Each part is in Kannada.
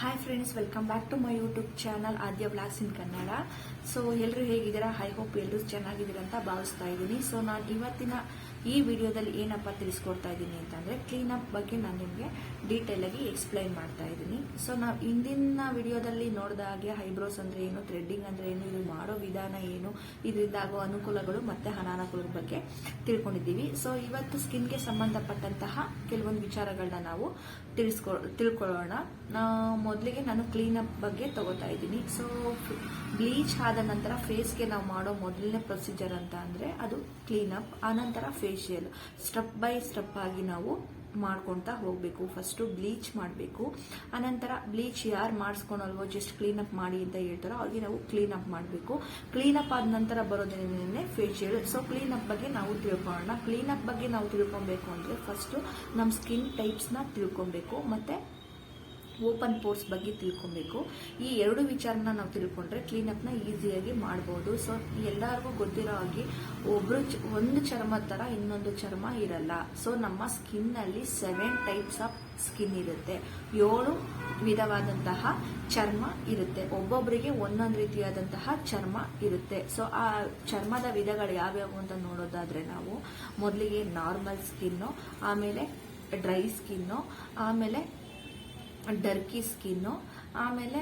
Hi friends welcome back to my YouTube channel Aadya bless in Kannada so ಎಲ್ಲರೂ ಹೇಗಿದ್ದೀರಾ? ಐ ಹೋಪ್ ಎಲ್ಲರೂ ಚೆನ್ನಾಗಿದ್ದೀರಾ ಅಂತ ಭಾವಿಸ್ತಾ ಇದ್ದೀನಿ. ಸೊ ನಾನು ಇವತ್ತಿನ ಈ ವಿಡಿಯೋದಲ್ಲಿ ಏನಪ್ಪ ತಿಳಿಸ್ಕೊಡ್ತಾ ಇದ್ದೀನಿ ಅಂತಂದ್ರೆ ಕ್ಲೀನಪ್ ಬಗ್ಗೆ ನಾನು ನಿಮಗೆ ಡೀಟೇಲ್ ಆಗಿ ಎಕ್ಸ್ಪ್ಲೈನ್ ಮಾಡ್ತಾ ಇದ್ದೀನಿ ಸೊ ನಾವು ಹಿಂದಿನ ವಿಡಿಯೋದಲ್ಲಿ ನೋಡಿದ ಹಾಗೆ ಹೈಬ್ರೋಸ್ ಅಂದ್ರೆ ಏನು ಥ್ರೆಡ್ಡಿಂಗ್ ಅಂದ್ರೆ ಏನು ಇದು ಮಾಡೋ ವಿಧಾನ ಏನು, ಇದರಿಂದ ಆಗೋ ಅನುಕೂಲಗಳು ಮತ್ತೆ ಅನಾನುಕೂಲದ ಬಗ್ಗೆ ತಿಳ್ಕೊಂಡಿದ್ದೀವಿ. ಸೊ ಇವತ್ತು ಸ್ಕಿನ್ಗೆ ಸಂಬಂಧಪಟ್ಟಂತಹ ಕೆಲವೊಂದು ವಿಚಾರಗಳನ್ನ ನಾವು ತಿಳಿಸ್ಕೊ, ತಿಳ್ಕೊಳ್ಳೋಣ. ಮೊದಲಿಗೆ ನಾನು ಕ್ಲೀನಪ್ ಬಗ್ಗೆ ತಗೋತಾ ಇದ್ದೀನಿ ಸೊ ಬ್ಲೀಚ್ ಆದ ನಂತರ ಫೇಸ್ಗೆ ನಾವು ಮಾಡೋ ಮೊದಲನೇ ಪ್ರೊಸೀಜರ್ ಅಂತ ಅಂದರೆ ಅದು ಕ್ಲೀನ್ ಅಪ್ ಆನಂತರ ಫೇಶಿಯಲ್ ಸ್ಟೆಪ್ ಬೈ ಸ್ಟೆಪ್ ಆಗಿ ನಾವು ಮಾಡ್ಕೊತಾ ಹೋಗಬೇಕು. ಫಸ್ಟು ಬ್ಲೀಚ್ ಮಾಡಬೇಕು. ಅನಂತರ ಬ್ಲೀಚ್ ಯಾರು ಮಾಡಿಸ್ಕೊಳಲ್ವೋ ಜಸ್ಟ್ ಕ್ಲೀನ್ ಅಪ್ ಮಾಡಿ ಅಂತ ಹೇಳ್ತಾರೋ ಅವ್ರಿಗೆ ನಾವು ಕ್ಲೀನ್ ಅಪ್ ಮಾಡಬೇಕು. ಕ್ಲೀನ್ ಅಪ್ ಆದ ನಂತರ ಬರೋದೇನೇ ಫೇಶಿಯಲ್ ಸೊ ಕ್ಲೀನ್ ಅಪ್ ಬಗ್ಗೆ ನಾವು ತಿಳ್ಕೊಳ್ಳೋಣ ಕ್ಲೀನ್ ಅಪ್ ಬಗ್ಗೆ ನಾವು ತಿಳ್ಕೊಬೇಕು ಅಂದರೆ ಫಸ್ಟು ನಮ್ಮ ಸ್ಕಿನ್ ಟೈಪ್ಸ್ನ ತಿಳ್ಕೊಬೇಕು. ಮತ್ತೆ ಓಪನ್ ಪೋರ್ಸ್ ಬಗ್ಗೆ ತಿಳ್ಕೊಬೇಕು. ಈ ಎರಡು ವಿಚಾರನ ನಾವು ತಿಳ್ಕೊಂಡ್ರೆ ಕ್ಲೀನಪ್ನ ಈಸಿಯಾಗಿ ಮಾಡ್ಬೋದು. ಸೊ ಎಲ್ಲರಿಗೂ ಗೊತ್ತಿರೋ ಹಾಗೆ ಒಬ್ರು ಒಂದು ಚರ್ಮದ ಥರ ಇನ್ನೊಂದು ಚರ್ಮ ಇರಲ್ಲ. ಸೊ ನಮ್ಮ ಸ್ಕಿನ್ನಲ್ಲಿ ಸೆವೆನ್ ಟೈಪ್ಸ್ ಆಫ್ ಸ್ಕಿನ್ ಇರುತ್ತೆ. ಏಳು ವಿಧವಾದಂತಹ ಚರ್ಮ ಇರುತ್ತೆ. ಒಬ್ಬೊಬ್ಬರಿಗೆ ಒಂದೊಂದು ರೀತಿಯಾದಂತಹ ಚರ್ಮ ಇರುತ್ತೆ. ಸೊ ಆ ಚರ್ಮದ ವಿಧಗಳು ಯಾವ್ಯಾವು ಅಂತ ನೋಡೋದಾದ್ರೆ ನಾವು ಮೊದಲಿಗೆ ನಾರ್ಮಲ್ ಸ್ಕಿನ್ನು ಆಮೇಲೆ ಡ್ರೈ ಸ್ಕಿನ್ನು ಆಮೇಲೆ ಡರ್ಕಿ ಸ್ಕಿನ್ನು, ಆಮೇಲೆ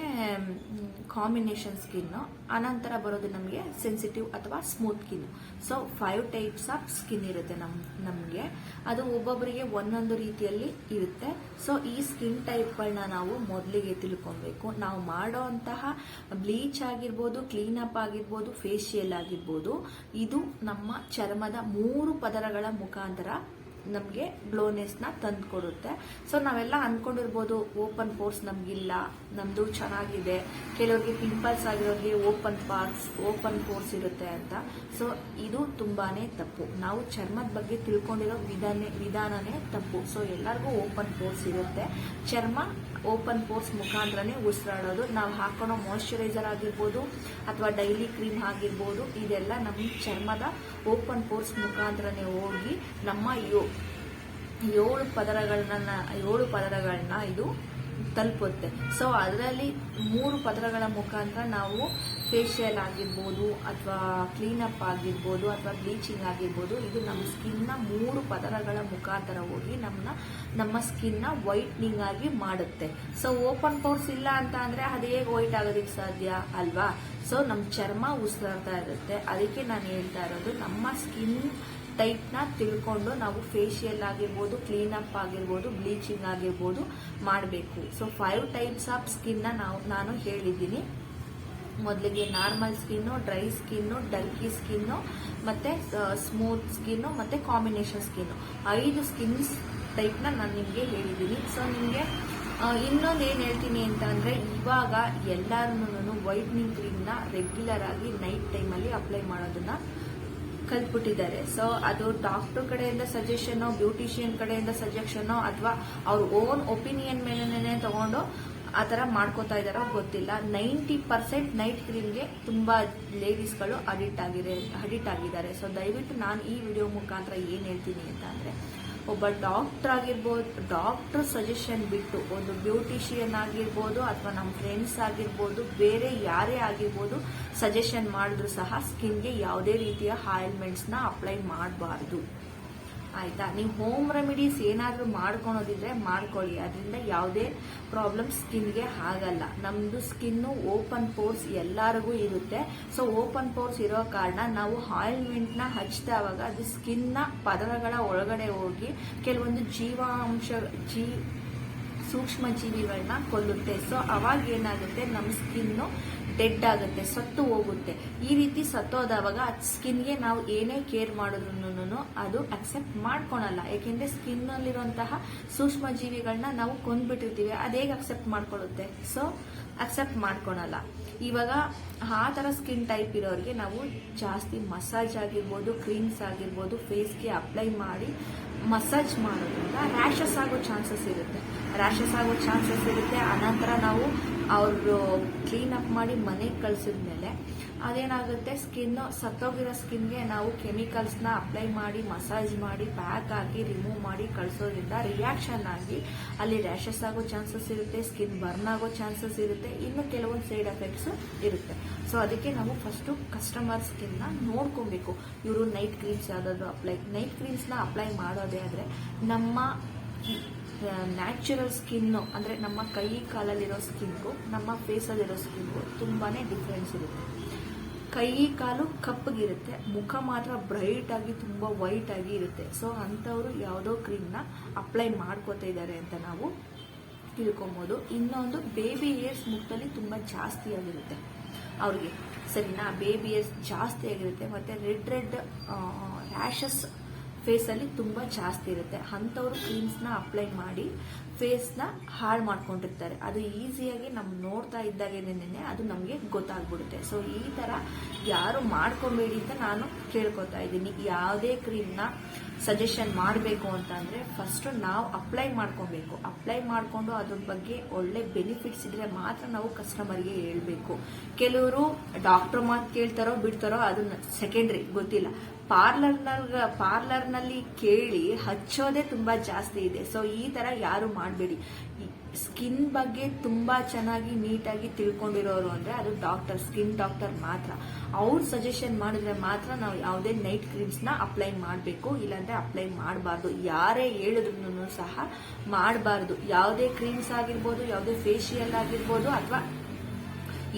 ಕಾಂಬಿನೇಷನ್ ಸ್ಕಿನ್ನು, ಅನಂತರ ಬರೋದು ನಮಗೆ ಸೆನ್ಸಿಟಿವ್ ಅಥವಾ smooth skin so five types of skin ಇರುತ್ತೆ ನಮ್, ನಮಗೆ. ಅದು ಒಬ್ಬೊಬ್ಬರಿಗೆ ಒಂದೊಂದು ರೀತಿಯಲ್ಲಿ ಇರುತ್ತೆ. ಸೊ ಈ ಸ್ಕಿನ್ ಟೈಪ್ಗಳನ್ನ ನಾವು ಮೊದಲಿಗೆ ತಿಳ್ಕೊಬೇಕು. ನಾವು ಮಾಡೋ ಅಂತಹ ಬ್ಲೀಚ್ ಆಗಿರ್ಬೋದು ಕ್ಲೀನ್ ಅಪ್ ಆಗಿರ್ಬೋದು ಫೇಶಿಯಲ್ ಆಗಿರ್ಬೋದು, ಇದು ನಮ್ಮ ಚರ್ಮದ ಮೂರು ಪದರಗಳ ಮುಖಾಂತರ ನಮಗೆ ಗ್ಲೋನೆಸ್ನ ತಂದು ಕೊಡುತ್ತೆ. ಸೊ ನಾವೆಲ್ಲ ಅಂದ್ಕೊಂಡಿರ್ಬೋದು ಓಪನ್ ಪೋರ್ಸ್ ನಮಗಿಲ್ಲ ನಮ್ಮದು ಚೆನ್ನಾಗಿದೆ. ಕೆಲವರಿಗೆ ಪಿಂಪಲ್ಸ್ ಆಗಿರೋರಿಗೆ ಓಪನ್ ಪಾರ್ಟ್ಸ್ ಓಪನ್ ಪೋರ್ಸ್ ಇರುತ್ತೆ ಅಂತ. ಸೊ ಇದು ತುಂಬಾನೇ ತಪ್ಪು. ನಾವು ಚರ್ಮದ ಬಗ್ಗೆ ತಿಳ್ಕೊಂಡಿರೋ ವಿಧಾನ, ವಿಧಾನನೇ ತಪ್ಪು. ಸೊ ಎಲ್ಲರಿಗೂ ಓಪನ್ ಪೋರ್ಸ್ ಇರುತ್ತೆ. ಚರ್ಮ ಓಪನ್ ಪೋರ್ಸ್ ಮುಖಾಂತರನೇ ಉಸಿರಾಡೋದು. ನಾವು ಹಾಕೊಳ್ಳೋ ಮಾಯಶ್ಚರೈಸರ್ ಆಗಿರ್ಬೋದು ಅಥವಾ ಡೈಲಿ ಕ್ರೀಮ್ ಆಗಿರ್ಬೋದು, ಇದೆಲ್ಲ ನಮ್ಮ ಚರ್ಮದ ಓಪನ್ ಪೋರ್ಸ್ ಮುಖಾಂತರನೇ ಹೋಗಿ ನಮ್ಮ ಏಳು ಪದರಗಳನ್ನ ಏಳು ಪದರಗಳನ್ನ ಇದು ತಲುಪುತ್ತೆ. ಸೊ ಅದರಲ್ಲಿ ಮೂರು ಪದರಗಳ ಮುಖಾಂತರ ನಾವು ಫೇಶಿಯಲ್ ಆಗಿರ್ಬೋದು ಅಥವಾ ಕ್ಲೀನಪ್ ಆಗಿರ್ಬೋದು ಅಥವಾ ಬ್ಲೀಚಿಂಗ್ ಆಗಿರ್ಬೋದು, ಇದು ನಮ್ಮ ಸ್ಕಿನ್ನ ಮೂರು ಪದರಗಳ ಮುಖಾಂತರ ಹೋಗಿ ನಮ್ಮನ್ನ ನಮ್ಮ ಸ್ಕಿನ್ನ ವೈಟ್ನಿಂಗ್ ಆಗಿ ಮಾಡುತ್ತೆ. ಸೊ ಓಪನ್ ಪೋರ್ಸ್ ಇಲ್ಲ ಅಂತ ಅಂದರೆ ಅದು ಹೇಗೆ ವೈಟ್ ಆಗೋದಕ್ಕೆ ಸಾಧ್ಯ ಅಲ್ವಾ? ಸೊ ನಮ್ಮ ಚರ್ಮ ಉಸಿರಾಡ್ತಾ ಇರುತ್ತೆ. ಅದಕ್ಕೆ ನಾನು ಹೇಳ್ತಾ ಇರೋದು, ನಮ್ಮ ಸ್ಕಿನ್ ಟೈಪ್ನ ತಿಳ್ಕೊಂಡು ನಾವು ಫೇಶಿಯಲ್ ಆಗಿರ್ಬೋದು ಕ್ಲೀನಪ್ ಆಗಿರ್ಬೋದು ಬ್ಲೀಚಿಂಗ್ ಆಗಿರ್ಬೋದು ಮಾಡಬೇಕು. ಸೊ ಫೈವ್ ಟೈಪ್ಸ್ ಆಫ್ ಸ್ಕಿನ್ನ ನಾವು, ನಾನು ಹೇಳಿದ್ದೀನಿ. ಮೊದಲಿಗೆ ನಾರ್ಮಲ್ ಸ್ಕಿನ್ನು ಡ್ರೈ ಸ್ಕಿನ್ನು ಡಲ್ಕಿ ಸ್ಕಿನ್ನು ಮತ್ತು ಸ್ಮೂತ್ ಸ್ಕಿನ್ನು ಮತ್ತು ಕಾಂಬಿನೇಷನ್ ಸ್ಕಿನ್ನು ಐದು ಸ್ಕಿನ್ಸ್ ಟೈಪ್ನ ನಾನು ನಿಮಗೆ ಹೇಳಿದ್ದೀನಿ. ಸೊ ನಿಮಗೆ ಇನ್ನೊಂದು ಏನು ಹೇಳ್ತೀನಿ ಅಂತ ಅಂದರೆ, ಇವಾಗ ಎಲ್ಲರೂ ವೈಟ್ನಿಂಗ್ ಕ್ರೀಮ್ನ ರೆಗ್ಯುಲರ್ ಆಗಿ ನೈಟ್ ಟೈಮಲ್ಲಿ ಅಪ್ಲೈ ಮಾಡೋದನ್ನ ಕಲ್ತ್ಬಿಟ್ಟಿದ್ದಾರೆ. ಸೊ ಅದು ಡಾಕ್ಟರ್ ಕಡೆಯಿಂದ ಸಜೆಷನ್ ಬ್ಯೂಟಿಷಿಯನ್ ಕಡೆಯಿಂದ ಸಜೆಷನ್ ಅಥವಾ ಅವ್ರ ಓನ್ ಒಪಿನಿಯನ್ ಮೇಲೆನೆ ತಗೊಂಡು ಆ ಥರ ಮಾಡ್ಕೋತಾ ಇದಾರೋ ಗೊತ್ತಿಲ್ಲ. ನೈಂಟಿ ಪರ್ಸೆಂಟ್ ನೈಟ್ ಕ್ರೀಮ್ಗೆ ತುಂಬಾ ಲೇಡೀಸ್ಗಳು ಅಡಿಕ್ಟ್ ಆಗಿದೆ ಅಡಿಕ್ಟ್ ಆಗಿದ್ದಾರೆ. ಸೊ ದಯವಿಟ್ಟು ನಾನು ಈ ವಿಡಿಯೋ ಮುಖಾಂತರ ಏನು ಹೇಳ್ತೀನಿ ಅಂತ ಅಂದ್ರೆ ಒಬ್ಬ ಡಾಕ್ಟರ್ ಆಗಿರ್ಬೋದು ಡಾಕ್ಟರ್ ಸಜೆಷನ್ ಬಿಟ್ಟು ಒಂದು ಬ್ಯೂಟಿಷಿಯನ್ ಆಗಿರ್ಬೋದು ಅಥವಾ ನಮ್ಮ ಫ್ರೆಂಡ್ಸ್ ಆಗಿರ್ಬೋದು, ಬೇರೆ ಯಾರೇ ಆಗಿರ್ಬೋದು ಸಜೆಷನ್ ಮಾಡಿದ್ರು ಸಹ ಸ್ಕಿನ್ಗೆ ಯಾವುದೇ ರೀತಿಯ ಆಯಿಲ್ಮೆಂಟ್ಸ್ನ ಅಪ್ಲೈ ಮಾಡಬಾರ್ದು. ಆಯ್ತಾ? ನೀವು ಹೋಮ್ ರೆಮಿಡೀಸ್ ಏನಾದರೂ ಮಾಡ್ಕೊಳೋದಿದ್ರೆ ಮಾಡ್ಕೊಳ್ಳಿ. ಅದರಿಂದ ಯಾವುದೇ ಪ್ರಾಬ್ಲಮ್ ಸ್ಕಿನ್ಗೆ ಆಗಲ್ಲ. ನಮ್ಮದು ಸ್ಕಿನ್ನು ಓಪನ್ ಪೋರ್ಸ್ ಎಲ್ಲರಿಗೂ ಇರುತ್ತೆ. ಸೊ ಓಪನ್ ಪೋರ್ಸ್ ಇರೋ ಕಾರಣ ನಾವು ಆಯಿಲ್ಮೆಂಟ್ನ ಹಚ್ಚಿದವಾಗ ಅದು ಸ್ಕಿನ್ನ ಪದರಗಳ ಒಳಗಡೆ ಹೋಗಿ ಕೆಲವೊಂದು ಜೀವಾಂಶ, ಜೀ ಸೂಕ್ಷ್ಮ ಜೀವಿಗಳನ್ನ ಕೊಲ್ಲುತ್ತೆ. ಸೊ ಅವಾಗ ಏನಾಗುತ್ತೆ? ನಮ್ಮ ಸ್ಕಿನ್ನು ಡೆಡ್ ಆಗುತ್ತೆ ಸತ್ತು ಹೋಗುತ್ತೆ. ಈ ರೀತಿ ಸತ್ತೋದವಾಗ ಸ್ಕಿನ್ಗೆ ನಾವು ಏನೇ ಕೇರ್ ಮಾಡಿದ್ರು ಅದು ಅಕ್ಸೆಪ್ಟ್ ಮಾಡ್ಕೊಳಲ್ಲ. ಯಾಕೆಂದ್ರೆ ಸ್ಕಿನ್ ಅಲ್ಲಿರುವಂತಹ ಸೂಕ್ಷ್ಮ ಜೀವಿಗಳನ್ನ ನಾವು ಕೊಂದ್ಬಿಟ್ಟಿರ್ತೀವಿ ಅದು ಹೇಗೆ ಅಕ್ಸೆಪ್ಟ್ ಮಾಡ್ಕೊಳ್ಳುತ್ತೆ ಸೊ ಅಕ್ಸೆಪ್ಟ್ ಮಾಡ್ಕೊಳಲ್ಲ. ಇವಾಗ ಆ ಥರ ಸ್ಕಿನ್ ಟೈಪ್ ಇರೋರಿಗೆ ನಾವು ಜಾಸ್ತಿ ಮಸಾಜ್ ಆಗಿರ್ಬೋದು, ಕ್ರೀಮ್ಸ್ ಆಗಿರ್ಬೋದು, ಫೇಸ್ಗೆ ಅಪ್ಲೈ ಮಾಡಿ ಮಸಾಜ್ ಮಾಡೋದ್ರಿಂದ ರ್ಯಾಷಸ್ ಆಗೋ ಚಾನ್ಸಸ್ ಇರುತ್ತೆ. ರ್ಯಾಷಸ್ ಆಗೋ ಚಾನ್ಸಸ್ ಇರುತ್ತೆ. ಆನಂತರ ನಾವು ಅವರು ಕ್ಲೀನ್ ಅಪ್ ಮಾಡಿ ಮನೆಗೆ ಕಳಿಸಿದ್ಮೇಲೆ ಅದೇನಾಗುತ್ತೆ? ಸ್ಕಿನ್ ಸತ್ತೋಗಿರೋ ಸ್ಕಿನ್ಗೆ ನಾವು ಕೆಮಿಕಲ್ಸ್ನ ಅಪ್ಲೈ ಮಾಡಿ, ಮಸಾಜ್ ಮಾಡಿ, ಪ್ಯಾಕ್ ಹಾಕಿ ರಿಮೂವ್ ಮಾಡಿ ಕಳಿಸೋದ್ರಿಂದ ರಿಯಾಕ್ಷನ್ ಆಗಿ ಅಲ್ಲಿ ರ್ಯಾಷಸ್ ಆಗೋ ಚಾನ್ಸಸ್ ಇರುತ್ತೆ, ಸ್ಕಿನ್ ಬರ್ನ್ ಆಗೋ ಚಾನ್ಸಸ್ ಇರುತ್ತೆ, ಇನ್ನು ಕೆಲವೊಂದು ಸೈಡ್ ಎಫೆಕ್ಟ್ಸ್ ಇರುತ್ತೆ. ಸೊ ಅದಕ್ಕೆ ನಾವು ಫಸ್ಟು ಕಸ್ಟಮರ್ ಸ್ಕಿನ್ನ ನೋಡ್ಕೊಬೇಕು. ಇವರು ನೈಟ್ ಕ್ರೀಮ್ಸ್ ಯಾವುದಾದ್ರು ಅಪ್ಲೈ, ನೈಟ್ ಕ್ರೀಮ್ಸ್ನ ಅಪ್ಲೈ ಮಾಡೋದೇ ಆದರೆ ನಮ್ಮ ನ್ಯಾಚುರಲ್ ಸ್ಕಿನ್ನು, ಅಂದರೆ ನಮ್ಮ ಕೈ ಕಾಲಲ್ಲಿರೋ ಸ್ಕಿನ್ಗೂ, ನಮ್ಮ ಫೇಸಲ್ಲಿರೋ ಸ್ಕಿನ್ಗೂ ತುಂಬಾ ಡಿಫ್ರೆನ್ಸ್ ಇರುತ್ತೆ. ಕೈ ಕಾಲು ಕಪ್ಪಗಿರುತ್ತೆ. ಮುಖ ಮಾತ್ರ ಬ್ರೈಟ್ ಆಗಿ, ತುಂಬ ವೈಟ್ ಆಗಿ ಇರುತ್ತೆ. ಸೊ ಅಂಥವ್ರು ಯಾವುದೋ ಕ್ರೀಮ್ನ ಅಪ್ಲೈ ಮಾಡ್ಕೋತಾ ಇದ್ದಾರೆ ಅಂತ ನಾವು ತಿಳ್ಕೊಬೋದು. ಇನ್ನೊಂದು ಬೇಬಿ ಏರ್ಸ್ ಮುಖದಲ್ಲಿ ತುಂಬ ಜಾಸ್ತಿ ಆಗಿರುತ್ತೆ. ಅವ್ರಿಗೆ. ಸರಿನಾ? ಬೇಬಿ ಏರ್ಸ್ ಜಾಸ್ತಿ ಆಗಿರುತ್ತೆ. ಮತ್ತು ರೆಡ್ ರೆಡ್ ರ್ಯಾಷಸ್ ಫೇಸಲ್ಲಿ ತುಂಬ ಜಾಸ್ತಿ ಇರುತ್ತೆ. ಅಂಥವ್ರು ಕ್ರೀಮ್ಸ್ನ ಅಪ್ಲೈ ಮಾಡಿ ಫೇಸ್ನ ಹಾಳು ಮಾಡ್ಕೊಂಡಿರ್ತಾರೆ. ಅದು ಈಸಿಯಾಗಿ ನಮ್ಮ ನೋಡ್ತಾ ಇದ್ದಾಗೇನೆ ಅದು ನಮಗೆ ಗೊತ್ತಾಗ್ಬಿಡುತ್ತೆ. ಸೊ ಈ ಥರ ಯಾರು ಮಾಡ್ಕೊಬೇಡಿ ಅಂತ ನಾನು ಕೇಳ್ಕೊತಾ ಇದ್ದೀನಿ. ಯಾವುದೇ ಕ್ರೀಮ್ನ ಸಜೆಷನ್ ಮಾಡಬೇಕು ಅಂತ ಅಂದರೆ ಫಸ್ಟು ನಾವು ಅಪ್ಲೈ ಮಾಡ್ಕೊಬೇಕು. ಅಪ್ಲೈ ಮಾಡಿಕೊಂಡು ಅದ್ರ ಬಗ್ಗೆ ಒಳ್ಳೆ ಬೆನಿಫಿಟ್ಸ್ ಇದ್ರೆ ಮಾತ್ರ ನಾವು ಕಸ್ಟಮರ್ಗೆ ಹೇಳ್ಬೇಕು. ಕೆಲವರು ಡಾಕ್ಟರ್ ಮಾತು ಕೇಳ್ತಾರೋ ಬಿಡ್ತಾರೋ ಅದನ್ನ ಸೆಕೆಂಡ್ರಿ ಗೊತ್ತಿಲ್ಲ. ಪಾರ್ಲರ್ನ ಪಾರ್ಲರ್ನಲ್ಲಿ ಕೇಳಿ ಹಚ್ಚೋದೇ ತುಂಬ ಜಾಸ್ತಿ ಇದೆ. ಸೊ ಈ ಥರ ಯಾರು ಮಾಡಬೇಡಿ. ಸ್ಕಿನ್ ಬಗ್ಗೆ ತುಂಬ ಚೆನ್ನಾಗಿ ನೀಟಾಗಿ ತಿಳ್ಕೊಂಡಿರೋರು ಅಂದರೆ ಅದು ಡಾಕ್ಟರ್, ಸ್ಕಿನ್ ಡಾಕ್ಟರ್ ಮಾತ್ರ. ಅವ್ರು ಸಜೆಷನ್ ಮಾಡಿದ್ರೆ ಮಾತ್ರ ನಾವು ಯಾವುದೇ ನೈಟ್ ಕ್ರೀಮ್ಸ್ನ ಅಪ್ಲೈ ಮಾಡಬೇಕು, ಇಲ್ಲಾಂದರೆ ಅಪ್ಲೈ ಮಾಡಬಾರ್ದು. ಯಾರೇ ಹೇಳಿದ್ರು ಸಹ ಮಾಡಬಾರ್ದು. ಯಾವುದೇ ಕ್ರೀಮ್ಸ್ ಆಗಿರ್ಬೋದು, ಯಾವುದೇ ಫೇಶಿಯಲ್ ಆಗಿರ್ಬೋದು, ಅಥವಾ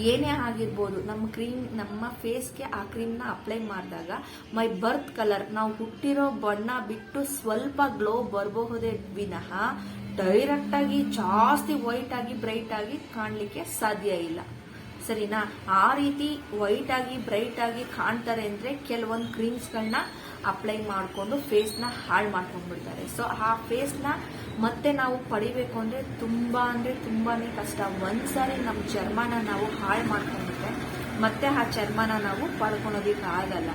ಏನೇ ಆಗಿರ್ಬೋದು, ನಮ್ಮ ಕ್ರೀಮ್ ನಮ್ಮ ಫೇಸ್ಗೆ ಆ ಕ್ರೀಮ್ನ ಅಪ್ಲೈ ಮಾಡಿದಾಗ ಮೈ ಬರ್ತ್ ಕಲರ್ ನಾವು ಹುಟ್ಟಿರೋ ಬಣ್ಣ ಬಿಟ್ಟು ಸ್ವಲ್ಪ ಗ್ಲೋ ಬರಬಹುದೇ ವಿನಃ ಡೈರೆಕ್ಟ್ ಆಗಿ, ಜಾಸ್ತಿ ವೈಟ್ ಆಗಿ ಬ್ರೈಟ್ ಆಗಿ ಕಾಣಲಿಕ್ಕೆ ಸಾಧ್ಯ ಇಲ್ಲ. ಸರಿನಾ? ಆ ರೀತಿ ವೈಟ್ ಆಗಿ ಬ್ರೈಟ್ ಆಗಿ ಕಾಣ್ತಾರೆ ಅಂದ್ರೆ ಕೆಲವೊಂದು ಕ್ರೀಮ್ಸ್ಗಳನ್ನ ಅಪ್ಲೈ ಮಾಡಿಕೊಂಡು ಫೇಸ್ನ ಹಾಳು ಮಾಡ್ಕೊಂಡ್ಬಿಡ್ತಾರೆ. ಸೊ ಆ ಫೇಸ್ನ ಮತ್ತೆ ನಾವು ಪಡಿಬೇಕು ಅಂದ್ರೆ ತುಂಬಾ ಅಂದ್ರೆ ತುಂಬಾನೇ ಕಷ್ಟ. ಒಂದ್ಸಾರಿ ನಮ್ಮ ಚರ್ಮನ ನಾವು ಹಾಳು ಮಾಡ್ಕೊಂಡ್ಬಿಟ್ರೆ ಮತ್ತೆ ಆ ಚರ್ಮನ ನಾವು ಪಡ್ಕೊಳೋದಿಕ್ಕೆ ಆಗಲ್ಲ.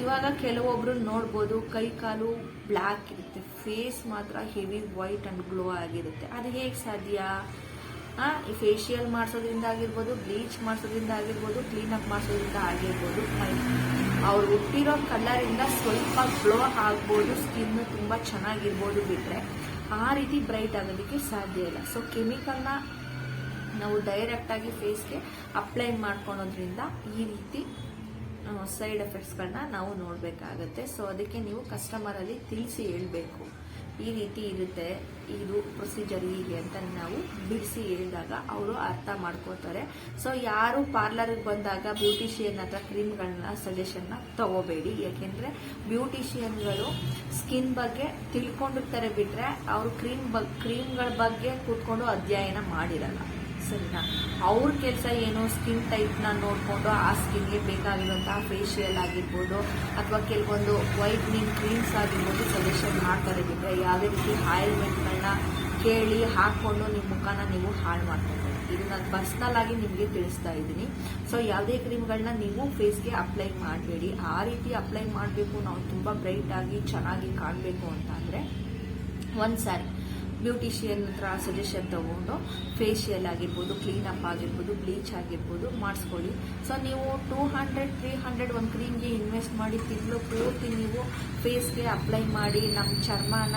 ಇವಾಗ ಕೆಲವೊಬ್ರು ನೋಡ್ಬೋದು ಕೈ ಕಾಲು ಬ್ಲ್ಯಾಕ್ ಇರುತ್ತೆ. ಫೇಸ್ ಮಾತ್ರ ಹೆವಿ ವೈಟ್ ಅಂಡ್ ಗ್ಲೋ ಆಗಿರುತ್ತೆ. ಅದು ಹೇಗೆ ಸಾಧ್ಯ? ಈ ಫೇಶಿಯಲ್ ಮಾಡಿಸೋದ್ರಿಂದ ಆಗಿರ್ಬೋದು ಬ್ಲೀಚ್ ಮಾಡಿಸೋದ್ರಿಂದ ಆಗಿರ್ಬೋದು ಕ್ಲೀನಪ್ ಮಾಡಿಸೋದ್ರಿಂದ ಆಗಿರ್ಬೋದು ಅವ್ರು ಹುಟ್ಟಿರೋ ಕಲರಿಂದ ಸ್ವಲ್ಪ ಗ್ಲೋ ಆಗ್ಬೋದು ಸ್ಕಿನ್ ತುಂಬ ಚೆನ್ನಾಗಿರ್ಬೋದು ಬಿಟ್ಟರೆ ಆ ರೀತಿ ಬ್ರೈಟ್ ಆಗೋದಕ್ಕೆ ಸಾಧ್ಯ ಇಲ್ಲ. ಸೊ ಕೆಮಿಕಲ್ನ ನಾವು ಡೈರೆಕ್ಟಾಗಿ ಫೇಸ್ಗೆ ಅಪ್ಲೈ ಮಾಡ್ಕೊಳೋದ್ರಿಂದ ಈ ರೀತಿ ಸೈಡ್ ಎಫೆಕ್ಟ್ಸ್ಗಳನ್ನ ನಾವು ನೋಡಬೇಕಾಗತ್ತೆ. ಸೊ ಅದಕ್ಕೆ ನೀವು ಕಸ್ಟಮರಲ್ಲಿ ತಿಳಿಸಿ ಹೇಳಬೇಕು. ಈ ರೀತಿ ಇರುತ್ತೆ. ಇದು ಪ್ರೊಸೀಜರ್ ಹೀಗೆ ಅಂತ ನಾವು ಬಿಡಿಸಿ ಹೇಳಿದಾಗ ಅವರು ಅರ್ಥ ಮಾಡ್ಕೋತಾರೆ ಸೊ ಯಾರು ಪಾರ್ಲರ್ಗೆ ಬಂದಾಗ ಬ್ಯೂಟಿಷಿಯನ್ ಹತ್ರ ಕ್ರೀಮ್ಗಳನ್ನ ಸಜೆಷನ್ನ ತಗೋಬೇಡಿ. ಯಾಕೆಂದರೆ ಬ್ಯೂಟಿಷಿಯನ್ಗಳು ಸ್ಕಿನ್ ಬಗ್ಗೆ ತಿಳ್ಕೊಂಡಿರ್ತಾರೆ ಬಿಟ್ಟರೆ ಅವರು ಕ್ರೀಮ್ ಬಗ್ ಕ್ರೀಮ್ಗಳ ಬಗ್ಗೆ ಕೂತ್ಕೊಂಡು ಅಧ್ಯಯನ ಮಾಡಿರಲ್ಲ. ಸರಿನಾ ಅವ್ರ ಕೆಲಸ ಏನು ಸ್ಕಿನ್ ಟೈಪ್ನ ನೋಡಿಕೊಂಡು ಆ ಸ್ಕಿನ್ಗೆ ಬೇಕಾಗಿರುವಂತಹ ಫೇಶಿಯಲ್ ಆಗಿರ್ಬೋದು ಅಥವಾ ಕೆಲವೊಂದು ವೈಟ್ನಿಂಗ್ ಕ್ರೀಮ್ಸ್ ಆಗಿರ್ಬೋದು ಸಜೆಷನ್ ಮಾಡ್ತಾರೆ ಬಿಟ್ಟರೆ ಯಾವುದೇ ರೀತಿ ಆಯಿಲ್ಮೆಂಟ್ಗಳನ್ನ ಕೇಳಿ ಹಾಕ್ಕೊಂಡು ನಿಮ್ಮ ಮುಖನ ನೀವು ಹಾಳು ಮಾಡ್ಕೊಬೋದು. ಇದು ನಾನು ಪರ್ಸ್ನಲ್ ಆಗಿ ನಿಮಗೆ ತಿಳಿಸ್ತಾ ಇದ್ದೀನಿ. ಸೊ ಯಾವುದೇ ಕ್ರೀಮ್ಗಳನ್ನ ನೀವು ಫೇಸ್ಗೆ ಅಪ್ಲೈ ಮಾಡಬೇಡಿ. ಆ ರೀತಿ ಅಪ್ಲೈ ಮಾಡಬೇಕು, ನಾವು ತುಂಬ ಬ್ರೈಟ್ ಆಗಿ ಚೆನ್ನಾಗಿ ಕಾಣಬೇಕು ಅಂತ ಅಂದರೆ, ಒಂದು ಸಾರಿ ಬ್ಯೂಟಿಷಿಯನ್ ಹತ್ರ ಸಜೆಷನ್ ತಗೊಂಡು ಫೇಶಿಯಲ್ ಆಗಿರ್ಬೋದು ಕ್ಲೀನಪ್ ಆಗಿರ್ಬೋದು ಬ್ಲೀಚ್ ಆಗಿರ್ಬೋದು ಮಾಡಿಸ್ಕೊಳ್ಳಿ. ಸೊ ನೀವು ಟೂ ಹಂಡ್ರೆಡ್ ತ್ರೀ ಹಂಡ್ರೆಡ್ ಒಂದು ಕ್ರೀಮ್ಗೆ ಇನ್ವೆಸ್ಟ್ ಮಾಡಿ ತಿಂಗಳು ಪೂರ್ತಿ ನೀವು ಫೇಸ್ಗೆ ಅಪ್ಲೈ ಮಾಡಿ ನಮ್ಮ ಚರ್ಮನ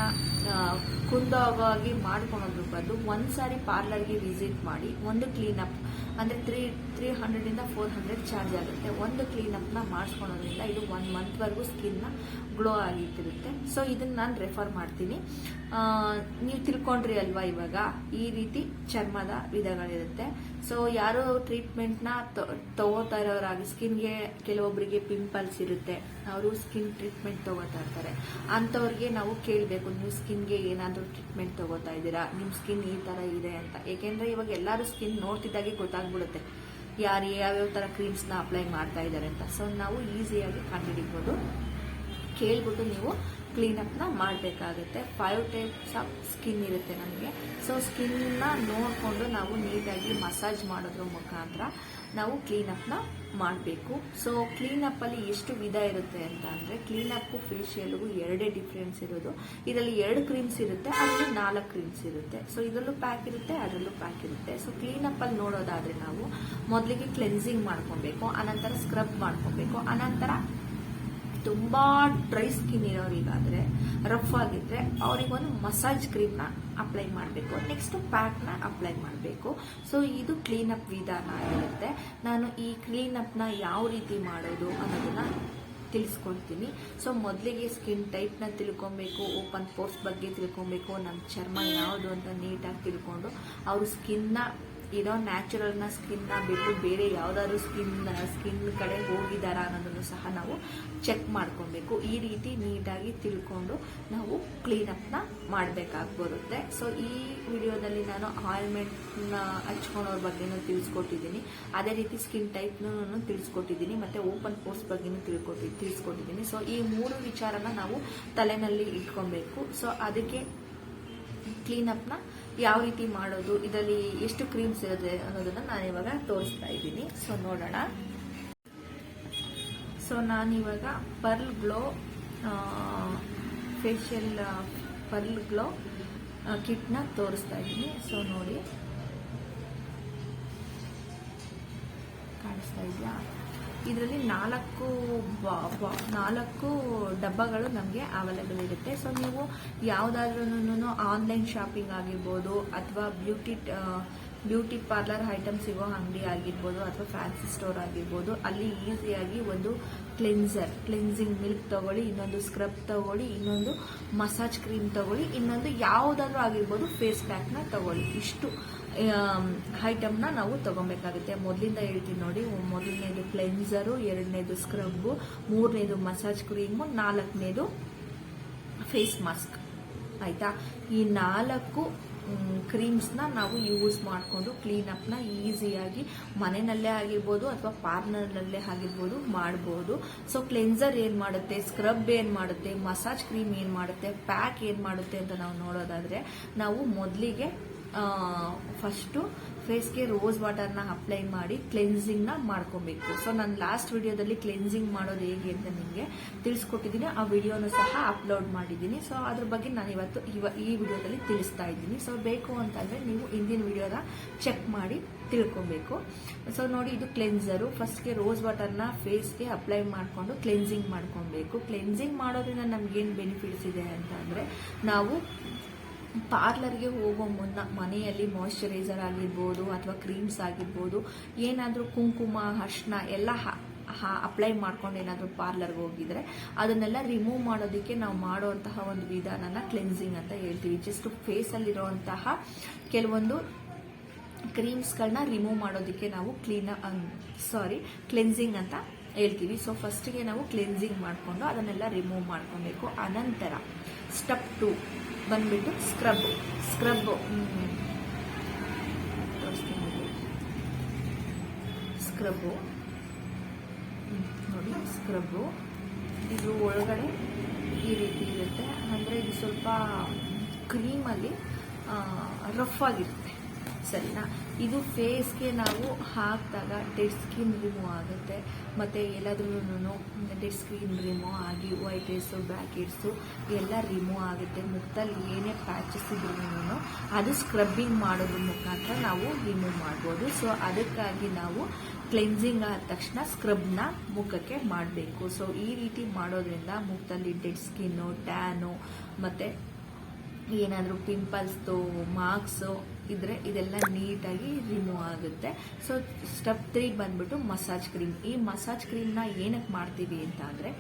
ಕುಂದವಾಗಿ ಮಾಡ್ಕೊಳೋದ್ರ ಬದಲು ಒಂದು ಸಾರಿ ಪಾರ್ಲರ್ಗೆ ವಿಸಿಟ್ ಮಾಡಿ, ಒಂದು ಕ್ಲೀನಪ್ ಅಂದರೆ ತ್ರೀ ತ್ರೀ ಹಂಡ್ರೆಡಿಂದ ಫೋರ್ ಹಂಡ್ರೆಡ್ ಚಾರ್ಜ್ ಆಗುತ್ತೆ. ಒಂದು ಕ್ಲೀನಪ್ನ ಮಾಡಿಸ್ಕೊಳೋದ್ರಿಂದ ಇದು ಒನ್ ಮಂತ್ವರೆಗೂ ಸ್ಕಿನ್ನ ಗ್ಲೋ ಆಗಿಟ್ಟಿರುತ್ತೆ ಸೊ ಇದನ್ನು ನಾನು ರೆಫರ್ ಮಾಡ್ತೀನಿ. ನೀವು ತಿಳ್ಕೊಂಡ್ರಿ ಅಲ್ವಾ ಇವಾಗ? ಈ ರೀತಿ ಚರ್ಮದ ವಿಧಗಳಿರುತ್ತೆ. ಸೊ ಯಾರು ಟ್ರೀಟ್ಮೆಂಟ್ನ ತಗೋತಾ ಇರೋರಾಗಿ ಸ್ಕಿನ್ಗೆ ಕೆಲವೊಬ್ಬರಿಗೆ ಪಿಂಪಲ್ಸ್ ಇರುತ್ತೆ. ಅವರು ಸ್ಕಿನ್ ಟ್ರೀಟ್ಮೆಂಟ್ ತಗೋತಾ ಇರ್ತಾರೆ. ಅಂಥವ್ರಿಗೆ ನಾವು ಕೇಳಬೇಕು, ನೀವು ಸ್ಕಿನ್ಗೆ ಏನಾದರೂ ಟ್ರೀಟ್ಮೆಂಟ್ ತಗೋತಾ ಇದ್ದೀರಾ? ನಿಮ್ಮ ಸ್ಕಿನ್ ಈ ಥರ ಇದೆ ಅಂತ. ಏಕೆಂದರೆ ಇವಾಗ ಎಲ್ಲರೂ ಸ್ಕಿನ್ ನೋಡ್ತಿದ್ದಾಗೆ ಗೊತ್ತಾಗ್ಬಿಡುತ್ತೆ ಯಾರು ಯಾವ್ಯಾವ ಥರ ಕ್ರೀಮ್ಸ್ನ ಅಪ್ಲೈ ಮಾಡ್ತಾ ಇದ್ದಾರೆ ಅಂತ. ಸೊ ನಾವು ಈಸಿಯಾಗಿ ಕಂಡುಹಿಡಿಬೋದು. ಕೇಳ್ಬಿಟ್ಟು ನೀವು ಕ್ಲೀನಪ್ನ ಮಾಡಬೇಕಾಗುತ್ತೆ. ಫೈವ್ ಟೈಪ್ಸ್ ಆಫ್ ಸ್ಕಿನ್ ಇರುತ್ತೆ ನಮಗೆ. ಸೊ ಸ್ಕಿನ್ನ ನೋಡಿಕೊಂಡು ನಾವು ನೀಟಾಗಿ ಮಸಾಜ್ ಮಾಡೋದ್ರ ಮುಖಾಂತರ ನಾವು ಕ್ಲೀನಪ್ನ ಮಾಡಬೇಕು. ಸೊ ಕ್ಲೀನಪ್ಪಲ್ಲಿ ಎಷ್ಟು ವಿಧ ಇರುತ್ತೆ ಅಂತ ಅಂದರೆ ಕ್ಲೀನಪ್ಪು ಫೇಶಿಯಲ್ಗೂ ಎರಡೇ ಡಿಫ್ರೆನ್ಸ್ ಇರೋದು. ಇದರಲ್ಲಿ ಎರಡು ಕ್ರೀಮ್ಸ್ ಇರುತ್ತೆ, ಅದರಲ್ಲಿ ನಾಲ್ಕು ಕ್ರೀಮ್ಸ್ ಇರುತ್ತೆ. ಸೊ ಇದರಲ್ಲೂ ಪ್ಯಾಕ್ ಇರುತ್ತೆ, ಅದರಲ್ಲೂ ಪ್ಯಾಕ್ ಇರುತ್ತೆ. ಸೊ ಕ್ಲೀನಪ್ಪಲ್ಲಿ ನೋಡೋದಾದರೆ ನಾವು ಮೊದಲಿಗೆ ಕ್ಲೆನ್ಸಿಂಗ್ ಮಾಡ್ಕೊಬೇಕು ಅನಂತರ ಸ್ಕ್ರಬ್ ಮಾಡ್ಕೊಬೇಕು ಅನಂತರ ತುಂಬ ಡ್ರೈ ಸ್ಕಿನ್ ಇರೋರಿಗಾದ್ರೆ ರಫ್ ಆಗಿದ್ರೆ ಅವರಿಗೊಂದು ಮಸಾಜ್ ಕ್ರೀಮ್ನ ಅಪ್ಲೈ ಮಾಡಬೇಕು. ನೆಕ್ಸ್ಟ್ ಪ್ಯಾಕ್ನ ಅಪ್ಲೈ ಮಾಡಬೇಕು. ಸೊ ಇದು ಕ್ಲೀನಪ್ ವಿಧಾನ ಆಗಿರುತ್ತೆ. ನಾನು ಈ ಕ್ಲೀನಪ್ನ ಯಾವ ರೀತಿ ಮಾಡೋದು ಅನ್ನೋದನ್ನ ತಿಳಿಸ್ಕೊಡ್ತೀನಿ. ಸೊ ಮೊದಲಿಗೆ ಸ್ಕಿನ್ ಟೈಪ್ನ ತಿಳ್ಕೊಬೇಕು ಓಪನ್ ಪೋರ್ಸ್ ಬಗ್ಗೆ ತಿಳ್ಕೊಬೇಕು, ನಮ್ಮ ಚರ್ಮ ಯಾವುದು ಅಂತ ನೀಟಾಗಿ ತಿಳ್ಕೊಂಡು ಅವ್ರ ಸ್ಕಿನ್ನ ಇರೋ ನ್ಯಾಚುರಲ್ನ ಸ್ಕಿನ್ನ ಬಿಟ್ಟು ಬೇರೆ ಯಾವುದಾದ್ರು ಸ್ಕಿನ್ ಸ್ಕಿನ್ ಕಡೆ ಹೋಗಿದ್ದಾರಾ ಅನ್ನೋದನ್ನು ಸಹ ನಾವು ಚೆಕ್ ಮಾಡ್ಕೊಬೇಕು. ಈ ರೀತಿ ನೀಟಾಗಿ ತಿಳ್ಕೊಂಡು ನಾವು ಕ್ಲೀನಪ್ನ ಮಾಡಬೇಕಾಗಿ ಬರುತ್ತೆ ಸೊ ಈ ವಿಡಿಯೋದಲ್ಲಿ ನಾನು ಆಯಿಲ್ಮೆಂಟ್ನ ಹಚ್ಕೊಳೋರ ಬಗ್ಗೆನೂ ತಿಳಿಸ್ಕೊಟ್ಟಿದ್ದೀನಿ. ಅದೇ ರೀತಿ ಸ್ಕಿನ್ ಟೈಪ್ನೂ ತಿಳಿಸ್ಕೊಟ್ಟಿದ್ದೀನಿ. ಮತ್ತು ಓಪನ್ ಪೋರ್ಸ್ ಬಗ್ಗೆನೂ ತಿಳ್ಕೊಟ್ಟಿ, ತಿಳಿಸ್ಕೊಟ್ಟಿದ್ದೀನಿ. ಸೊ ಈ ಮೂರು ವಿಚಾರನ ನಾವು ತಲೆನಲ್ಲಿ ಇಟ್ಕೊಬೇಕು. ಸೊ ಅದಕ್ಕೆ ಕ್ಲೀನಪ್ನ ಯಾವ ರೀತಿ ಮಾಡೋದು, ಇದರಲ್ಲಿ ಎಷ್ಟು ಕ್ರೀಮ್ಸ್ ಇರುತ್ತೆ ಅನ್ನೋದನ್ನ ನಾನು ಇವಾಗ ತೋರಿಸ್ತಾ ಇದ್ದೀನಿ. ಸೊ ನೋಡೋಣ. ಸೊ ನಾನಿವಾಗ pearl glow facial pearl glow ಕಿಟ್ನ ತೋರಿಸ್ತಾ ಇದ್ದೀನಿ. ಸೊ ನೋಡಿ. ಕಾಣಿಸ್ತಾ ಇದೆಯಾ? ಇದರಲ್ಲಿ ನಾಲ್ಕು ನಾಲ್ಕು ಡಬ್ಬಗಳು ನಮಗೆ ಅವೈಲೇಬಲ್ ಇರುತ್ತೆ. ಸೊ ನೀವು ಯಾವುದಾದ್ರೂ ಆನ್ಲೈನ್ ಶಾಪಿಂಗ್ ಆಗಿರ್ಬೋದು ಅಥವಾ ಬ್ಯೂಟಿ ಬ್ಯೂಟಿ ಪಾರ್ಲರ್ ಐಟಮ್ ಸಿಗೋ ಅಂಗಡಿ ಆಗಿರ್ಬೋದು ಅಥವಾ ಫ್ಯಾನ್ಸಿ ಸ್ಟೋರ್ ಆಗಿರ್ಬೋದು, ಅಲ್ಲಿ ಈಸಿಯಾಗಿ ಒಂದು ಕ್ಲೆನ್ಸರ್ ಕ್ಲೆನ್ಸಿಂಗ್ ಮಿಲ್ಕ್ ತಗೊಳ್ಳಿ, ಇನ್ನೊಂದು ಸ್ಕ್ರಬ್ ತಗೊಳ್ಳಿ, ಇನ್ನೊಂದು ಮಸಾಜ್ ಕ್ರೀಮ್ ತಗೊಳ್ಳಿ, ಇನ್ನೊಂದು ಯಾವುದಾದ್ರೂ ಆಗಿರ್ಬೋದು ಫೇಸ್ ಪ್ಯಾಕ್ನ ತಗೊಳ್ಳಿ. ಇಷ್ಟು. ಐಟಮ್ನ ನಾವು ತಗೊಬೇಕಾಗುತ್ತೆ. ಮೊದಲಿಂದ ಹೇಳ್ತೀನಿ ನೋಡಿ, ಮೊದಲನೇದು ಕ್ಲೆನ್ಸರು ಎರಡನೇದು ಸ್ಕ್ರಬ್ಬು ಮೂರನೇದು ಮಸಾಜ್ ಕ್ರೀಮು ನಾಲ್ಕನೇದು ಫೇಸ್ ಮಾಸ್ಕ್ ಆಯ್ತಾ? ಈ ನಾಲ್ಕು ಕ್ರೀಮ್ಸ್ನ ನಾವು ಯೂಸ್ ಮಾಡಿಕೊಂಡು ಕ್ಲೀನಪ್ನ ಈಸಿಯಾಗಿ ಮನೆಯಲ್ಲೇ ಆಗಿರ್ಬೋದು ಅಥವಾ ಪಾರ್ಲರ್ನಲ್ಲೇ ಆಗಿರ್ಬೋದು ಮಾಡ್ಬೋದು. ಸೊ ಕ್ಲೆನ್ಸರ್ ಏನು ಮಾಡುತ್ತೆ? ಸ್ಕ್ರಬ್ ಏನು ಮಾಡುತ್ತೆ? ಮಸಾಜ್ ಕ್ರೀಮ್ ಏನು ಮಾಡುತ್ತೆ? ಪ್ಯಾಕ್ ಏನು ಮಾಡುತ್ತೆ ಅಂತ ನಾವು ನೋಡೋದಾದ್ರೆ, ನಾವು ಮೊದಲಿಗೆ ಫಸ್ಟು ಫೇಸ್ಗೆ ರೋಸ್ ವಾಟರ್ನ ಅಪ್ಲೈ ಮಾಡಿ ಕ್ಲೆನ್ಸಿಂಗ್ನ ಮಾಡ್ಕೊಬೇಕು. ಸೊ ನಾನು ಲಾಸ್ಟ್ ವಿಡಿಯೋದಲ್ಲಿ ಕ್ಲೆನ್ಸಿಂಗ್ ಮಾಡೋದು ಹೇಗೆ ಅಂತ ನಿಮಗೆ ತಿಳಿಸ್ಕೊಟ್ಟಿದ್ದೀನಿ ಆ ವಿಡಿಯೋನು ಸಹ ಅಪ್ಲೋಡ್ ಮಾಡಿದ್ದೀನಿ ಸೊ ಅದ್ರ ಬಗ್ಗೆ ನಾನು ಇವತ್ತು ಇವ, ಈ ವಿಡಿಯೋದಲ್ಲಿ ತಿಳಿಸ್ತಾ ಇದ್ದೀನಿ. ಸೊ ಬೇಕು ಅಂತಂದರೆ ನೀವು ಹಿಂದಿನ ವಿಡಿಯೋನ ಚೆಕ್ ಮಾಡಿ ತಿಳ್ಕೊಬೇಕು. ಸೊ ನೋಡಿ ಇದು ಕ್ಲೆನ್ಸರು ಫಸ್ಟ್ಗೆ ರೋಸ್ ವಾಟರ್ನ ಫೇಸ್ಗೆ ಅಪ್ಲೈ ಮಾಡಿಕೊಂಡು ಕ್ಲೆನ್ಸಿಂಗ್ ಮಾಡ್ಕೊಬೇಕು. ಕ್ಲೆನ್ಸಿಂಗ್ ಮಾಡೋದ್ರಿಂದ ನಮಗೇನು ಬೆನಿಫಿಟ್ಸ್ ಇದೆ ಅಂತ ಅಂದರೆ ನಾವು ಪಾರ್ಲರ್ಗೆ ಹೋಗೋ ಮುನ್ನ ಮನೆಯಲ್ಲಿ ಮಾಯಶ್ಚರೈಸರ್ ಆಗಿರ್ಬೋದು ಅಥವಾ ಕ್ರೀಮ್ಸ್ ಆಗಿರ್ಬೋದು, ಏನಾದರೂ ಕುಂಕುಮ, ಅರ್ಶನ ಎಲ್ಲ ಅಪ್ಲೈ ಮಾಡ್ಕೊಂಡು ಏನಾದರೂ ಪಾರ್ಲರ್ಗೆ ಹೋಗಿದ್ರೆ ಅದನ್ನೆಲ್ಲ ರಿಮೂವ್ ಮಾಡೋದಕ್ಕೆ ನಾವು ಮಾಡುವಂತಹ ಒಂದು ವಿಧಾನನ ಕ್ಲೆನ್ಸಿಂಗ್ ಅಂತ ಹೇಳ್ತೀವಿ. ಜಸ್ಟ್ ಫೇಸಲ್ಲಿರುವಂತಹ ಕೆಲವೊಂದು ಕ್ರೀಮ್ಸ್ಗಳನ್ನ ರಿಮೂವ್ ಮಾಡೋದಕ್ಕೆ ನಾವು ಕ್ಲೀನ್ ಸಾರಿ ಕ್ಲೆನ್ಸಿಂಗ್ ಅಂತ ಹೇಳ್ತೀವಿ ಸೊ ಫಸ್ಟಿಗೆ ನಾವು ಕ್ಲೆನ್ಸಿಂಗ್ ಮಾಡಿಕೊಂಡು ಅದನ್ನೆಲ್ಲ ರಿಮೂವ್ ಮಾಡ್ಕೊಬೇಕು. ಅನಂತರ ಸ್ಟೆಪ್ ಟು ಬಂದ್ಬಿಟ್ಟು ಸ್ಕ್ರಬ್ ಸ್ಕ್ರಬ್ ಸ್ಕ್ರಬ್ಬು ನೋಡಿ ಸ್ಕ್ರಬ್ಬು ಇದು ಒಳಗಡೆ ಈ ರೀತಿ ಇರುತ್ತೆ. ಅಂದರೆ ಇದು ಸ್ವಲ್ಪ ಕ್ರೀಮಲ್ಲಿ ರಫ್ ಆಗಿರುತ್ತೆ. ಸರಿನಾ? ಇದು ಫೇಸ್ಗೆ ನಾವು ಹಾಕಿದಾಗ ಡೆಡ್ ಸ್ಕಿನ್ ರಿಮೂವ್ ಆಗುತ್ತೆ. ಮತ್ತು ಎಲ್ಲಾದ್ರೂ ಡೆಡ್ ಸ್ಕಿನ್ ರಿಮೂವ್ ಆಗಿ ವೈಟ್ ಬ್ಯಾಕೆಟ್ಸು ಬ್ಲ್ಯಾಕ್ ಎಲ್ಲ ರಿಮೂವ್ ಆಗುತ್ತೆ. ಮುಖದಲ್ಲಿ ಏನೇ ಪ್ಯಾಚಸ್ ಇದ್ರೂ ಅದು ಸ್ಕ್ರಬ್ಬಿಂಗ್ ಮಾಡೋದ್ರ ಮುಖಾಂತರ ನಾವು ರಿಮೂವ್ ಮಾಡ್ಬೋದು. ಸೊ, ಅದಕ್ಕಾಗಿ ನಾವು ಕ್ಲೆನ್ಸಿಂಗ್ ಆದ ತಕ್ಷಣ ಸ್ಕ್ರಬ್ನ ಮುಖಕ್ಕೆ ಮಾಡಬೇಕು. ಸೊ, ಈ ರೀತಿ ಮಾಡೋದ್ರಿಂದ ಮುಖದಲ್ಲಿ ಡೆಡ್ ಸ್ಕಿನ್ನು, ಟ್ಯಾನು, ಮತ್ತು ಏನಾದರೂ ಪಿಂಪಲ್ಸ್ದು ಮಾರ್ಕ್ಸು ಇದ್ರೆ ಇದೆಲ್ಲ ನೀಟಾಗಿ ರಿಮೂವ್ ಆಗುತ್ತೆ. ಸೊ ಸ್ಟೆಪ್ ತ್ರೀ ಬಂದ್ಬಿಟ್ಟು ಮಸಾಜ್ ಕ್ರೀಮ್ ಈ ಮಸಾಜ್ ಕ್ರೀಮ್ನ ಏನಕ್ಕೆ ಮಾಡ್ತೀವಿ ಅಂತ ಅಂದರೆ,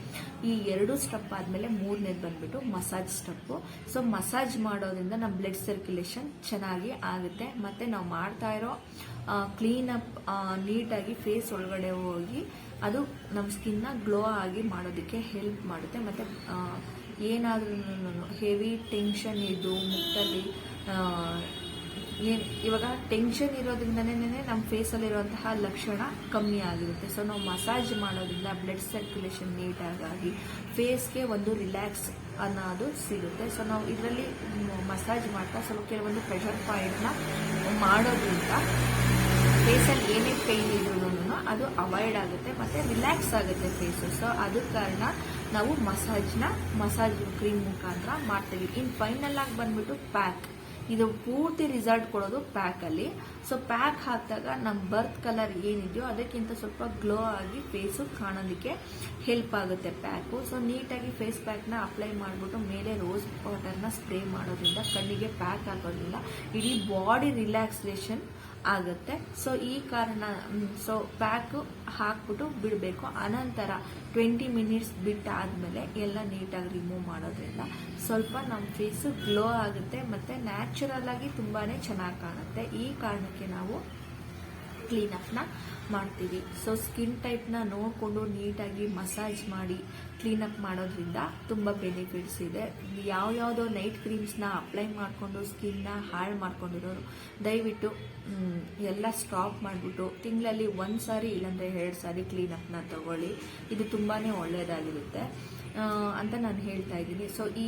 ಈ ಎರಡು ಸ್ಟೆಪ್ ಆದಮೇಲೆ ಮೂರನೇದು ಬಂದ್ಬಿಟ್ಟು ಮಸಾಜ್ ಸ್ಟೆಪ್ಪು ಸೊ ಮಸಾಜ್ ಮಾಡೋದ್ರಿಂದ ನಮ್ಮ ಬ್ಲಡ್ ಸರ್ಕ್ಯುಲೇಷನ್ ಚೆನ್ನಾಗಿ ಆಗುತ್ತೆ. ಮತ್ತು ನಾವು ಮಾಡ್ತಾ ಇರೋ ಕ್ಲೀನಪ್ ನೀಟಾಗಿ ಫೇಸ್ ಒಳಗಡೆ ಹೋಗಿ ಅದು ನಮ್ಮ ಸ್ಕಿನ್ನ ಗ್ಲೋ ಆಗಿ ಮಾಡೋದಕ್ಕೆ ಹೆಲ್ಪ್ ಮಾಡುತ್ತೆ. ಮತ್ತು ಏನಾದ್ರೂ ಹೆವಿ ಟೆನ್ಷನ್ ಇದು, ಮುಖದಲ್ಲಿ ಇವಾಗ ಟೆನ್ಷನ್ ಇರೋದ್ರಿಂದನೇ ನಮ್ಮ ಫೇಸಲ್ಲಿರುವಂತಹ ಲಕ್ಷಣ ಕಮ್ಮಿ ಆಗಿರುತ್ತೆ. ಸೊ ನಾವು ಮಸಾಜ್ ಮಾಡೋದ್ರಿಂದ ಬ್ಲಡ್ ಸರ್ಕ್ಯುಲೇಷನ್ ನೀಟಾಗಿ ಫೇಸ್ಗೆ ಒಂದು ರಿಲ್ಯಾಕ್ಸ್ ಅನ್ನೋದು ಸಿಗುತ್ತೆ. ಸೊ ನಾವು ಇದರಲ್ಲಿ ಮಸಾಜ್ ಮಾಡ್ತಾ ಸ್ವಲ್ಪ ಕೆಲವೊಂದು ಪ್ರೆಷರ್ ಪಾಯಿಂಟ್ನ ಮಾಡೋದ್ರಿಂದ ಫೇಸಲ್ಲಿ ಏನೇ ಪೇಯ್ನ್ ಇರೋದನ್ನು ಅದು ಅವಾಯ್ಡ್ ಆಗುತ್ತೆ ಮತ್ತೆ ರಿಲ್ಯಾಕ್ಸ್ ಆಗುತ್ತೆ ಫೇಸು ಸೊ ಅದ ಕಾರಣ ನಾವು ಮಸಾಜ್ನ ಮಸಾಜ್ ಕ್ರೀಮ್ ಮುಖಾಂತರ ಮಾಡ್ತೀವಿ. ಇನ್ನು ಫೈನಲ್ ಆಗಿ ಬಂದ್ಬಿಟ್ಟು ಪ್ಯಾಕ್ ಇದು ಪೂರ್ತಿ ರಿಸಲ್ಟ್ ಕೊಡೋದು ಪ್ಯಾಕ್ ಅಲ್ಲಿ. ಸೊ ಪ್ಯಾಕ್ ಹಾಕಿದಾಗ ನಮ್ಮ ಬರ್ತ್ ಕಲರ್ ಏನಿದೆಯೋ ಅದಕ್ಕಿಂತ ಸ್ವಲ್ಪ ಗ್ಲೋ ಆಗಿ ಫೇಸು ಕಾಣೋದಕ್ಕೆ ಹೆಲ್ಪ್ ಆಗುತ್ತೆ ಪ್ಯಾಕು ಸೊ ನೀಟಾಗಿ ಫೇಸ್ ಪ್ಯಾಕ್ನ ಅಪ್ಲೈ ಮಾಡಿಬಿಟ್ಟು ಮೇಲೆ ರೋಸ್ ವಾಟರ್ನ ಸ್ಪ್ರೇ ಮಾಡೋದ್ರಿಂದ ಕಣ್ಣಿಗೆ ಪ್ಯಾಕ್ ಹಾಕೋದ್ರಿಂದ ಇಡೀ ಬಾಡಿ ರಿಲ್ಯಾಕ್ಸೇಷನ್ ಆಗುತ್ತೆ. ಸೊ ಈ ಕಾರಣ ಸೊ ಪ್ಯಾಕ್ ಹಾಕ್ಬಿಟ್ಟು ಬಿಡಬೇಕು. ಅನಂತರ ಟ್ವೆಂಟಿ ಮಿನಿಟ್ಸ್ ಬಿಟ್ಟಾದಮೇಲೆ ಎಲ್ಲ ನೀಟಾಗಿ ರಿಮೂವ್ ಮಾಡೋದ್ರಿಂದ ಸ್ವಲ್ಪ ನಮ್ಮ ಫೇಸು ಗ್ಲೋ ಆಗುತ್ತೆ ಮತ್ತು ನ್ಯಾಚುರಲ್ ಆಗಿ ತುಂಬಾ ಚೆನ್ನಾಗಿ ಕಾಣುತ್ತೆ. ಈ ಕಾರಣಕ್ಕೆ ನಾವು ಕ್ಲೀನಪ್ನ ಮಾಡ್ತೀವಿ. ಸೊ ಸ್ಕಿನ್ ಟೈಪ್ನ ನೋಡಿಕೊಂಡು ನೀಟಾಗಿ ಮಸಾಜ್ ಮಾಡಿ ಕ್ಲೀನಪ್ ಮಾಡೋದ್ರಿಂದ ತುಂಬ ಬೆನಿಫಿಟ್ಸ್ ಇದೆ. ಯಾವ್ಯಾವುದೋ ನೈಟ್ ಕ್ರೀಮ್ಸ್ನ ಅಪ್ಲೈ ಮಾಡಿಕೊಂಡು ಸ್ಕಿನ್ನ ಹಾಳು ಮಾಡ್ಕೊಂಡಿರೋರು, ದಯವಿಟ್ಟು ಎಲ್ಲ ಸ್ಟಾಪ್ ಮಾಡಿಬಿಟ್ಟು ತಿಂಗಳಲ್ಲಿ ಒಂದು ಸಾರಿ ಇಲ್ಲಾಂದರೆ ಎರಡು ಸಾರಿ ಕ್ಲೀನಪ್ನ ತಗೊಳ್ಳಿ. ಇದು ತುಂಬಾ ಒಳ್ಳೆಯದಾಗಿರುತ್ತೆ ಅಂತ ನಾನು ಹೇಳ್ತಾ ಇದ್ದೀನಿ. ಸೊ ಈ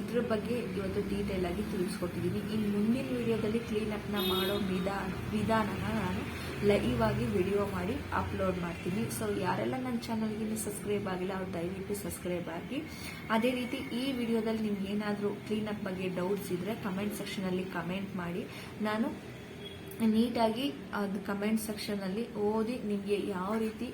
ಇದ್ರ ಬಗ್ಗೆ ಇವತ್ತು ಡೀಟೇಲ್ ಆಗಿ ತಿಳಿಸ್ಕೊಟ್ಟಿದ್ದೀನಿ. ಇನ್ನು ಮುಂದಿನ ವಿಡಿಯೋದಲ್ಲಿ ಕ್ಲೀನಪ್ನ ಮಾಡೋ ವಿಧಾನ ವಿಧಾನನ ನಾನು ಲೈವ್ ಆಗಿ ವಿಡಿಯೋ ಮಾಡಿ ಅಪ್ಲೋಡ್ ಮಾಡ್ತೀನಿ. ಸೊ ಯಾರೆಲ್ಲ ನನ್ನ ಚಾನಲ್ಗೆ ಇನ್ನೂ ಸಬ್ಸ್ಕ್ರೈಬ್ ಆಗಿಲ್ಲ, ಅವ್ರು ದಯವಿಟ್ಟು ಸಬ್ಸ್ಕ್ರೈಬ್ ಆಗಿ. ಅದೇ ರೀತಿ ಈ ವಿಡಿಯೋದಲ್ಲಿ ನಿಮ್ಗೆ ಏನಾದರೂ ಕ್ಲೀನಪ್ ಬಗ್ಗೆ ಡೌಟ್ಸ್ ಇದ್ದರೆ ಕಮೆಂಟ್ ಸೆಕ್ಷನಲ್ಲಿ ಕಮೆಂಟ್ ಮಾಡಿ. ನಾನು ನೀಟಾಗಿ ಅದು ಕಮೆಂಟ್ ಸೆಕ್ಷನಲ್ಲಿ ಓದಿ ನಿಮಗೆ ಯಾವ ರೀತಿ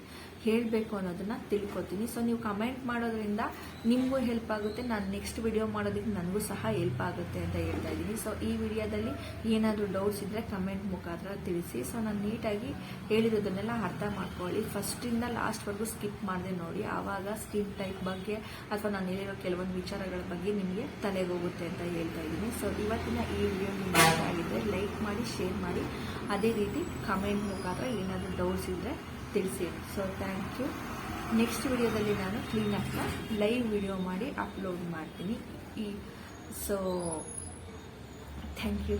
ಹೇಳಬೇಕು ಅನ್ನೋದನ್ನು ತಿಳ್ಕೊತೀನಿ. ಸೊ ನೀವು ಕಮೆಂಟ್ ಮಾಡೋದ್ರಿಂದ ನಿಮಗೂ ಹೆಲ್ಪ್ ಆಗುತ್ತೆ. ನಾನು ನೆಕ್ಸ್ಟ್ ವಿಡಿಯೋ ಮಾಡೋದಕ್ಕೆ ನನಗೂ ಸಹ ಹೆಲ್ಪ್ ಆಗುತ್ತೆ ಅಂತ ಹೇಳ್ತಾ ಇದ್ದೀನಿ. ಸೊ ಈ ವಿಡಿಯೋದಲ್ಲಿ ಏನಾದರೂ ಡೌಟ್ಸ್ ಇದ್ದರೆ ಕಮೆಂಟ್ ಮುಖಾಂತರ ತಿಳಿಸಿ. ಸೊ ನಾನು ನೀಟಾಗಿ ಹೇಳಿರೋದನ್ನೆಲ್ಲ ಅರ್ಥ ಮಾಡ್ಕೊಳ್ಳಿ. ಫಸ್ಟಿಂದ ಲಾಸ್ಟ್ವರೆಗೂ ಸ್ಕಿಪ್ ಮಾಡಿದೆ ನೋಡಿ. ಆವಾಗ ಸ್ಕಿನ್ ಟೈಪ್ ಬಗ್ಗೆ ಅಥವಾ ನಾನು ಹೇಳಿರೋ ಕೆಲವೊಂದು ವಿಚಾರಗಳ ಬಗ್ಗೆ ನಿಮಗೆ ತಲೆಗೋಗುತ್ತೆ ಅಂತ ಹೇಳ್ತಾ ಇದ್ದೀನಿ. ಸೊ ಇವತ್ತಿನ ಈ ವಿಡಿಯೋ ನಿಮ್ಗೆ ಆಗಿದ್ದರೆ ಲೈಕ್ ಮಾಡಿ ಶೇರ್ ಮಾಡಿ. ಅದೇ ರೀತಿ ಕಮೆಂಟ್ ಮುಖಾಂತರ ಏನಾದರೂ ಡೌಟ್ಸ್ ಇದ್ದರೆ ತಿಳಿಸಿ. ಸೊ ಥ್ಯಾಂಕ್ ಯು ನೆಕ್ಸ್ಟ್ ವಿಡಿಯೋದಲ್ಲಿ ನಾನು ಕ್ಲೀನಪ್ನ ಲೈವ್ ವಿಡಿಯೋ ಮಾಡಿ ಅಪ್ಲೋಡ್ ಮಾಡ್ತೀನಿ. ಈ ಸೊ ಥ್ಯಾಂಕ್ ಯು